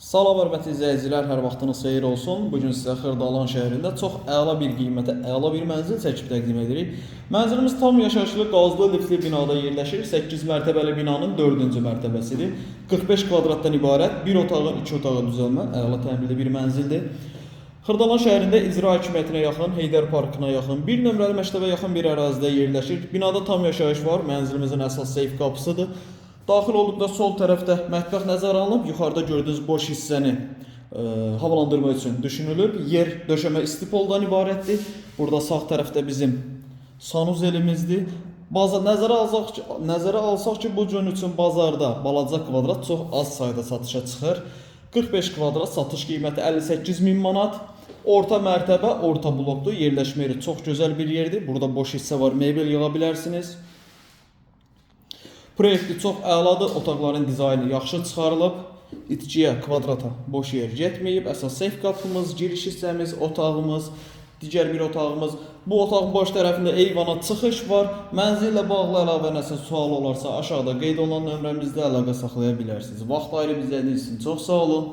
Salam hörmətli izləyicilər, hər vaxtınız xeyir olsun. Bu gün sizə Xırdalan şəhərində çox əla bir qiymətə əla bir mənzil çəkib təqdim edirik. Mənzilimiz tam yaşayışlı qazlı liftli binada yerləşir. 8 mərtəbəli binanın 4-cü mərtəbəsidir. 45 kvadratdan ibarət bir otağın 2 otağı düzəlmə, əla təmirli bir mənzildir. Xırdalan şəhərində icra hakimiyyətinə yaxın, Heydər parkına yaxın, 1 nömrəli məktəbə yaxın bir ərazidə yerləşir. Binada tam yaşayış var. Mənzilimizin əsas seyf qapısıdır. Daxil olduqda sol tərəfdə mətbəx nəzərə alınıb, yuxarıda gördüyünüz boş hissəni e, havalandırma üçün düşünülüb. Yer döşəmə istipoldan ibarətdir. Burada sağ tərəfdə bizim sanuzelimizdir. Baza nəzərə alsaq ki, nəzərə alsaq ki, bu gün üçün bazarda balaca kvadrat çox az sayda satışa çıxır. 45 kvadrat satış qiyməti 58 min manat. Orta mərtəbə, orta blokdur. Yerləşmə yeri çox gözəl bir yerdir. Burada boş hissə var, mebel yığa bilərsiniz. Proyekti çox əladır. Otaqların dizaynı yaxşı çıxarılıb. İtkiyə, kvadrata boş yer getməyib. Əsas seyf qapımız, giriş hissəmiz, otağımız, digər bir otağımız. Bu otağın baş tərəfində eyvana çıxış var. Mənzillə bağlı əlavə nəsə sual olarsa aşağıda qeyd olunan nömrəmizdə əlaqə saxlaya bilərsiniz. Vaxt ayırıb izlədiyiniz üçün çox sağ olun.